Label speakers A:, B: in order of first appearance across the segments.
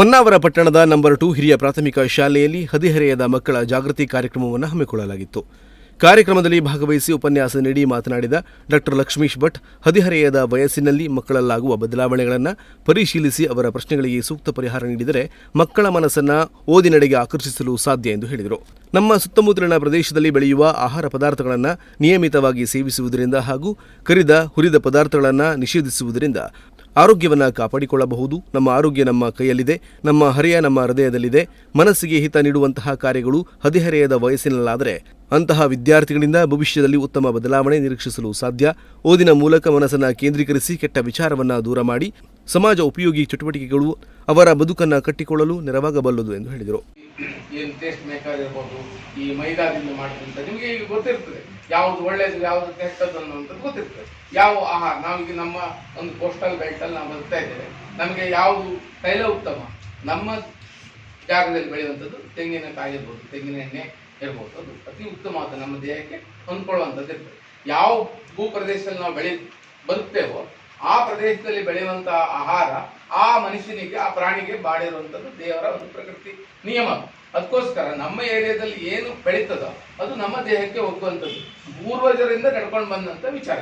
A: ಹೊನ್ನಾವರ ಪಟ್ಟಣದ number two ಹಿರಿಯ ಪ್ರಾಥಮಿಕ ಶಾಲೆಯಲ್ಲಿ ಹದಿಹರೆಯದ ಮಕ್ಕಳ ಜಾಗೃತಿ ಕಾರ್ಯಕ್ರಮವನ್ನು ಹಮ್ಮಿಕೊಳ್ಳಲಾಗಿತ್ತು. ಕಾರ್ಯಕ್ರಮದಲ್ಲಿ ಭಾಗವಹಿಸಿ ಉಪನ್ಯಾಸ ನೀಡಿ ಮಾತನಾಡಿದ ಡಾಕ್ಟರ್ ಲಕ್ಷ್ಮೀಶ್ ಭಟ್, ಹದಿಹರೆಯದ ವಯಸ್ಸಿನಲ್ಲಿ ಮಕ್ಕಳಲ್ಲಾಗುವ ಬದಲಾವಣೆಗಳನ್ನು ಪರಿಶೀಲಿಸಿ ಅವರ ಪ್ರಶ್ನೆಗಳಿಗೆ ಸೂಕ್ತ ಪರಿಹಾರ ನೀಡಿದರೆ ಮಕ್ಕಳ ಮನಸ್ಸನ್ನು ಓದಿನಡೆಗೆ ಆಕರ್ಷಿಸಲು ಸಾಧ್ಯ ಎಂದು ಹೇಳಿದರು. ನಮ್ಮ ಸುತ್ತಮುತ್ತಲಿನ ಪ್ರದೇಶದಲ್ಲಿ ಬೆಳೆಯುವ ಆಹಾರ ಪದಾರ್ಥಗಳನ್ನು ನಿಯಮಿತವಾಗಿ ಸೇವಿಸುವುದರಿಂದ ಹಾಗೂ ಕರಿದ ಹುರಿದ ಪದಾರ್ಥಗಳನ್ನು ನಿಷೇಧಿಸುವುದರಿಂದ ಆರೋಗ್ಯವನ್ನು ಕಾಪಾಡಿಕೊಳ್ಳಬಹುದು. ನಮ್ಮ ಆರೋಗ್ಯ ನಮ್ಮ ಕೈಯಲ್ಲಿದೆ. ನಮ್ಮ ಹರೆಯ ನಮ್ಮ ಹೃದಯದಲ್ಲಿದೆ. ಮನಸ್ಸಿಗೆ ಹಿತ ನೀಡುವಂತಹ ಕಾರ್ಯಗಳು ಹದಿಹರೆಯದ ವಯಸ್ಸಿನಲ್ಲಾದರೆ ಅಂತಹ ವಿದ್ಯಾರ್ಥಿಗಳಿಂದ ಭವಿಷ್ಯದಲ್ಲಿ ಉತ್ತಮ ಬದಲಾವಣೆ ನಿರೀಕ್ಷಿಸಲು ಸಾಧ್ಯ. ಓದಿನ ಮೂಲಕ ಮನಸ್ಸನ್ನು ಕೇಂದ್ರೀಕರಿಸಿ ಕೆಟ್ಟ ವಿಚಾರವನ್ನು ದೂರ ಮಾಡಿ ಸಮಾಜ ಉಪಯೋಗಿ ಚಟುವಟಿಕೆಗಳು ಅವರ ಬದುಕನ್ನು ಕಟ್ಟಿಕೊಳ್ಳಲು ನೆರವಾಗಬಲ್ಲದು ಎಂದು ಹೇಳಿದರು.
B: ಯಾವುದು ಒಳ್ಳೇದು, ಯಾವುದು ಕೆಟ್ಟದ್ದು ಅನ್ನುವಂಥದ್ದು ಗೊತ್ತಿರ್ತದೆ. ಯಾವ ಆಹಾರ, ನಾವೀಗ ನಮ್ಮ ಒಂದು ಕೋಸ್ಟಲ್ ಬೆಲ್ಟಲ್ಲಿ ನಾವು ಬದುಕ್ತಾ ಇದ್ದೇವೆ. ನಮಗೆ ಯಾವುದು ತೈಲ ಉತ್ತಮ ನಮ್ಮ ಜಾಗದಲ್ಲಿ ಬೆಳೆಯುವಂಥದ್ದು ತೆಂಗಿನಕಾಯಿ ಇರ್ಬೋದು, ತೆಂಗಿನ ಎಣ್ಣೆ ಇರ್ಬೋದು. ಅದು ಅತಿ ಉತ್ತಮವಾದ ನಮ್ಮ ದೇಹಕ್ಕೆ ಹೊಂದ್ಕೊಳ್ಳುವಂಥದ್ದು ಇರ್ತದೆ. ಯಾವ ಭೂ ಪ್ರದೇಶದಲ್ಲಿ ನಾವು ಬೆಳೆ ಬದುಕ್ತೇವೋ ಆ ಪ್ರದೇಶದಲ್ಲಿ ಬೆಳೆಯುವಂತಹ ಆಹಾರ ಆ ಮನುಷ್ಯನಿಗೆ, ಆ ಪ್ರಾಣಿಗೆ ಬಾಡಿರುವಂಥದ್ದು ದೇವರ ಒಂದು ಪ್ರಕೃತಿ ನಿಯಮ. ಅದಕ್ಕೋಸ್ಕರ ನಮ್ಮ ಏರಿಯಾದಲ್ಲಿ ಏನು ಬೆಳೀತದೋ ಅದು ನಮ್ಮ ದೇಹಕ್ಕೆ ಹೋಗುವಂಥದ್ದು. ಪೂರ್ವಜರಿಂದ ನಡ್ಕೊಂಡು ಬಂದಂಥ ವಿಚಾರ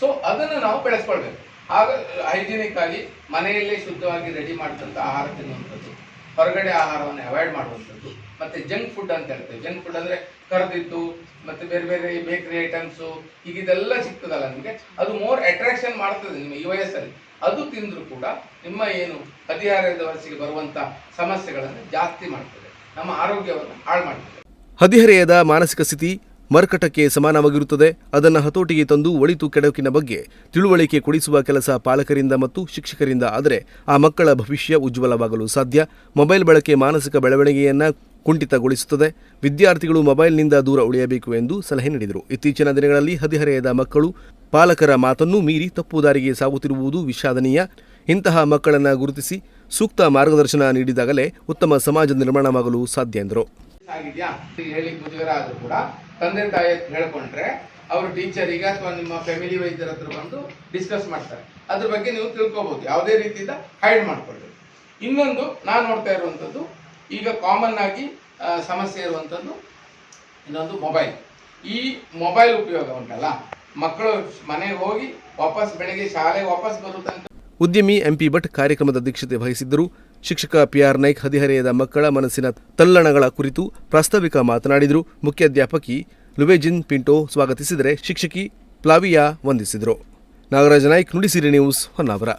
B: ಸೊ ಅದನ್ನು ನಾವು ಬೆಳೆಸ್ಕೊಳ್ಬೇಕು. ಆಗ ಹೈಜಿನಿಕ್ ಆಗಿ ಮನೆಯಲ್ಲೇ ಶುದ್ಧವಾಗಿ ರೆಡಿ ಮಾಡಿದಂಥ ಆಹಾರ ತಿನ್ನುವಂಥದ್ದು. ಹೊರಗಡೆ ಆಹಾರವನ್ನು ಅವಾಯ್ಡ್ ಮಾಡುವಂಥದ್ದು. ಮತ್ತೆ ಜಂಕ್ ಫುಡ್ ಅಂತ ಹೇಳ್ತೇವೆ ಜಂಕ್ ಫುಡ್ ಅಂದ್ರೆ ಕರೆದಿದ್ದು, ಮತ್ತೆ ಬೇರೆ ಬೇರೆ ಬೇಕರಿ ಐಟಮ್ಸು ಈಗ ಇದೆಲ್ಲ ಸಿಗ್ತದಲ್ಲ ನಿಮಗೆ? ಅದು ಮೋರ್ ಅಟ್ರಾಕ್ಷನ್ ಮಾಡ್ತದೆ ನಿಮ್ಮ ಈ ವಯಸ್ಸಲ್ಲಿ. ಅದು ತಿಂದ್ರು ಕೂಡ ನಿಮ್ಮ ಏನು ಹದಿಹರೆಯದ ವಯಸ್ಸಿಗೆ ಬರುವಂತ ಸಮಸ್ಯೆಗಳನ್ನು ಜಾಸ್ತಿ ಮಾಡ್ತದೆ. ನಮ್ಮ ಆರೋಗ್ಯವನ್ನು ಹಾಳು ಮಾಡ್ತದೆ.
A: ಹದಿಹರೆಯದ ಮಾನಸಿಕ ಸ್ಥಿತಿ ಮರ್ಕಟಕ್ಕೆ ಸಮಾನವಾಗಿರುತ್ತದೆ. ಅದನ್ನು ಹತೋಟಿಗೆ ತಂದು ಒಳಿತು ಕೆಡಕಿನ ಬಗ್ಗೆ ತಿಳುವಳಿಕೆ ಕೊಡಿಸುವ ಕೆಲಸ ಪಾಲಕರಿಂದ ಮತ್ತು ಶಿಕ್ಷಕರಿಂದ. ಆದರೆ ಆ ಮಕ್ಕಳ ಭವಿಷ್ಯ ಉಜ್ವಲವಾಗಲು ಸಾಧ್ಯ. ಮೊಬೈಲ್ ಬಳಕೆ ಮಾನಸಿಕ ಬೆಳವಣಿಗೆಯನ್ನು ಕುಂಠಿತಗೊಳಿಸುತ್ತದೆ. ವಿದ್ಯಾರ್ಥಿಗಳು ಮೊಬೈಲ್ನಿಂದ ದೂರ ಉಳಿಯಬೇಕು ಎಂದು ಸಲಹೆ ನೀಡಿದರು. ಇತ್ತೀಚಿನ ದಿನಗಳಲ್ಲಿ ಹದಿಹರೆಯದ ಮಕ್ಕಳು ಪಾಲಕರ ಮಾತನ್ನೂ ಮೀರಿ ತಪ್ಪು ದಾರಿಗೆ ಸಾಗುತ್ತಿರುವುದು ವಿಷಾದನೀಯ. ಇಂತಹ ಮಕ್ಕಳನ್ನು ಗುರುತಿಸಿ ಸೂಕ್ತ ಮಾರ್ಗದರ್ಶನ ನೀಡಿದಾಗಲೇ ಉತ್ತಮ ಸಮಾಜ ನಿರ್ಮಾಣವಾಗಲು ಸಾಧ್ಯ ಎಂದರು.
B: ಆಗಿದ್ಯಾ? ಹೇಳಿ ಮುಜುಗರ ಆದ್ರೂ ಕೂಡ ತಂದೆ ತಾಯಿ ಹೇಳ್ಕೊಂಡ್ರೆ ಅವರು ಟೀಚರಿಗೆ ಅಥವಾ ನಿಮ್ಮ ಫ್ಯಾಮಿಲಿ ವೈದ್ಯರ ಹತ್ರ ಬಂದು ಡಿಸ್ಕಸ್ ಮಾಡ್ತಾರೆ. ಅದ್ರ ಬಗ್ಗೆ ನೀವು ತಿಳ್ಕೊಬಹುದು ಯಾವುದೇ ರೀತಿಯಿಂದ ಹೈಡ್ ಮಾಡ್ಕೊಳ್ಳಿ. ಇನ್ನೊಂದು, ನಾನು ನೋಡ್ತಾ ಇರುವಂಥದ್ದು ಈಗ ಕಾಮನ್ ಆಗಿ ಸಮಸ್ಯೆ ಇರುವಂಥದ್ದು ಇನ್ನೊಂದು ಮೊಬೈಲ್ ಈ ಮೊಬೈಲ್ ಉಪಯೋಗ ಉಂಟಲ್ಲ? ಮಕ್ಕಳು ಮನೆಗೆ ಹೋಗಿ ವಾಪಸ್ ಬೆಳಿಗ್ಗೆ ಶಾಲೆಗೆ ವಾಪಸ್ ಬರೋ
A: ಉದ್ಯಮಿ ಎಂಪಿ ಭಟ್ ಕಾರ್ಯಕ್ರಮದ ಅಧ್ಯಕ್ಷತೆ ವಹಿಸಿದ್ದರು. ಶಿಕ್ಷಕ ಪಿಆರ್ ನಾಯ್ಕ್ ಹದಿಹರೆಯದ ಮಕ್ಕಳ ಮನಸ್ಸಿನ ತಲ್ಲಣಗಳ ಕುರಿತು ಪ್ರಾಸ್ತಾವಿಕ ಮಾತನಾಡಿದರು. ಮುಖ್ಯಾಧ್ಯಾಪಕಿ ಲುವೆಜಿನ್ ಪಿಂಟೋ ಸ್ವಾಗತಿಸಿದರೆ ಶಿಕ್ಷಕಿ ಪ್ಲಾವಿಯಾ ವಂದಿಸಿದರು. ನಾಗರಾಜ ನಾಯ್ಕ್ ನುಡಿಸಿರಿ ನ್ಯೂಸ್ ಹೊನ್ನಾವರ.